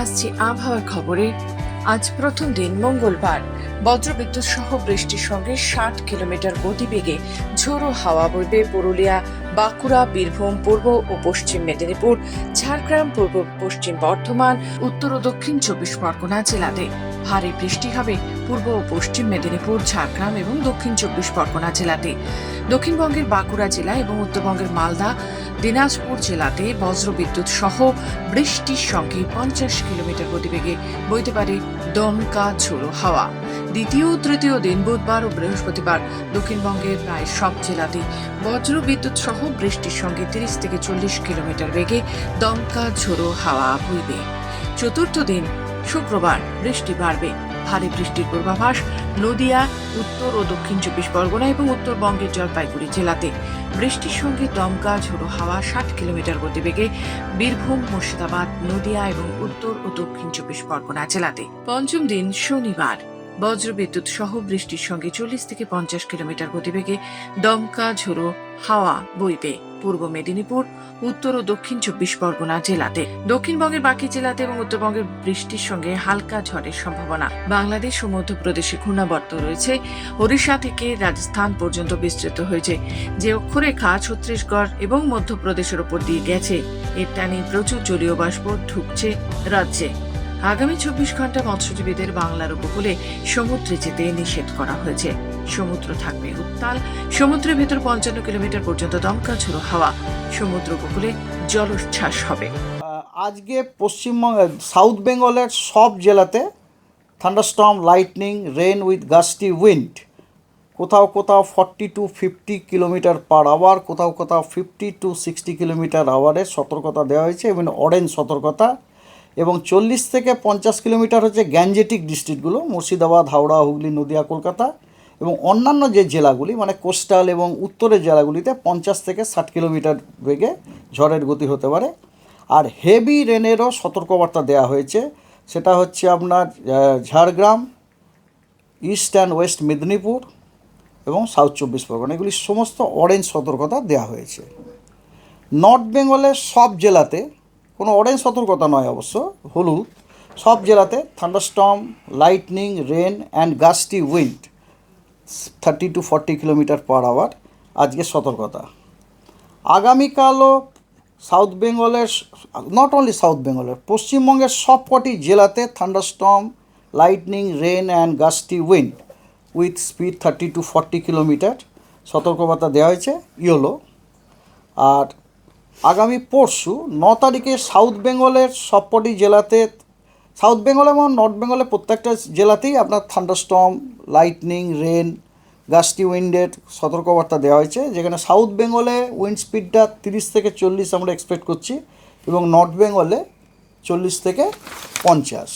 আসছি আবহাওয়ার খবরে। আজ প্রথম দিন, মঙ্গলবার। বজ্রবিদ্যুৎ সহ বৃষ্টির সঙ্গে ষাট কিলোমিটার গতিবেগে ঝোড়ো হাওয়া বইবে পুরুলিয়া বাঁকুড়া, বীরভূম, পূর্ব ও পশ্চিম মেদিনীপুর, ঝাড়গ্রাম, পূর্ব পশ্চিম বর্ধমান, উত্তর ও দক্ষিণ চব্বিশ পরগনা জেলাতে ভারী বৃষ্টি হবে পূর্ব ও পশ্চিম মেদিনীপুর, ঝাড়গ্রাম এবং দক্ষিণ চব্বিশ পরগনা জেলাতে। দক্ষিণবঙ্গের বাঁকুড়া জেলা এবং উত্তরবঙ্গের মালদা, দিনাজপুর জেলাতে বজ্রবিদ্যুৎ সহ বৃষ্টির সঙ্গে পঞ্চাশ কিলোমিটার গতিবেগে বইতে পারে দমকা ঝোড়ো হাওয়া। দ্বিতীয় তৃতীয় দিন বুধবার ও বৃহস্পতিবার দক্ষিণবঙ্গের প্রায় সব জেলাতে বজ্রবিদ্যুৎ সহ বৃষ্টির সঙ্গে তিরিশ থেকে চল্লিশ কিলোমিটার বেগে দমকা, ঝোড়ো হাওয়া বইবে। চতুর্থ দিন, শুক্রবার, বৃষ্টি বাড়বে। ভারী বৃষ্টির পূর্বাভাস নদিয়া, উত্তর ও দক্ষিণ চব্বিশ পরগনা এবং উত্তরবঙ্গের জলপাইগুড়ি জেলাতে। বৃষ্টির সঙ্গে দমকা, ঝোড়ো হাওয়া ষাট কিলোমিটার গতিবেগে বীরভূম, মুর্শিদাবাদ, নদিয়া এবং উত্তর ও দক্ষিণ চব্বিশ পরগনা জেলাতে। পঞ্চম দিন, শনিবার। বজ্রবিদ্যুৎ সহ বৃষ্টির সঙ্গে চল্লিশ থেকে পঞ্চাশ কিলোমিটার গতিবেগে দমকা, ঝোড়ো হাওয়া বইবে পূর্ব মেদিনীপুর, উত্তর ও দক্ষিণ চব্বিশ পরগনা জেলাতে। দক্ষিণবঙ্গের বাকি জেলাতে এবং উত্তরবঙ্গের বৃষ্টির সঙ্গে হালকা ঝড়ের সম্ভাবনা। বাংলাদেশ ও মধ্যপ্রদেশে ঘূর্ণাবর্ত রয়েছে। ওড়িশা থেকে রাজস্থান পর্যন্ত বিস্তৃত হয়েছে। যে অক্ষরেখা ছত্তিশগড় এবং মধ্যপ্রদেশের ওপর দিয়ে গেছে। এর টানে প্রচুর জলীয় বাষ্প ঢুকছে রাজ্যে। আগামী চব্বিশ ঘণ্টা মৎস্যজীবীদের বাংলার উপকূলে সমুদ্রে যেতে নিষেধ করা হয়েছে। সমুদ্র থাকবে উত্তাল, সমুদ্রের ভেতর পঞ্চান্ন কিলোমিটার পর্যন্ত দমকা ঝোড়ো হাওয়া। সমুদ্র উপকূলে জলোচ্ছ্বাস হবে। আজকে পশ্চিমবঙ্গ, সাউথ বেঙ্গলের সব জেলাতে thunderstorm, lightning rain with gusty wind, কোথাও কোথাও forty to fifty kilometre per hour, কোথাও কোথাও ফিফটি টু সিক্সটি কিলোমিটার আওয়ারের সতর্কতা দেওয়া হয়েছে এবং অরেঞ্জ সতর্কতা এবং চল্লিশ থেকে পঞ্চাশ কিলোমিটার হচ্ছে গ্যাঞ্জেটিক ডিস্ট্রিক্টগুলো, মুর্শিদাবাদ, হাওড়া, হুগলি, নদিয়া, কলকাতা এবং অন্যান্য যে জেলাগুলি মানে কোস্টাল এবং উত্তরের জেলাগুলিতে পঞ্চাশ থেকে ষাট কিলোমিটার বেগে ঝড়ের গতি হতে পারে। আর হেভি রেনেরও সতর্কবার্তা দেওয়া হয়েছে, সেটা হচ্ছে আপনার Jhargram, east and west Medinipur এবং সাউথ চব্বিশ পরগনা, এগুলি সমস্ত অরেঞ্জ সতর্কতা দেওয়া হয়েছে। নর্থ বেঙ্গলের সব জেলাতে কোনো অরেঞ্জ সতর্কতা নয় অবশ্য হলুদ সব জেলাতে thunderstorm, lightning rain and gusty wind thirty to forty kilometre per hour আজকে সতর্কতা। আগামীকালও সাউথ বেঙ্গলের নট অনলি সাউথ বেঙ্গলের, পশ্চিমবঙ্গের সবকটি জেলাতে thunderstorm, lightning rain and gusty wind with speed thirty to forty kilometre সতর্কবার্তা দেওয়া হয়েছে, ইয়োলো। আর আগামী পরশু ন তারিখে সাউথ বেঙ্গলের সবকটি জেলাতে, সাউথ বেঙ্গল এবং নর্থ বেঙ্গলের প্রত্যেকটা জেলাতেই আপনার থান্ডারস্টর্ম, লাইটনিং, রেন, গাস্টি উইন্ডের সতর্কবার্তা দেওয়া হয়েছে, যেখানে সাউথ বেঙ্গলে উইন্ড স্পিডটা তিরিশ থেকে চল্লিশ আমরা এক্সপেক্ট করছি এবং নর্থ বেঙ্গলে চল্লিশ থেকে পঞ্চাশ।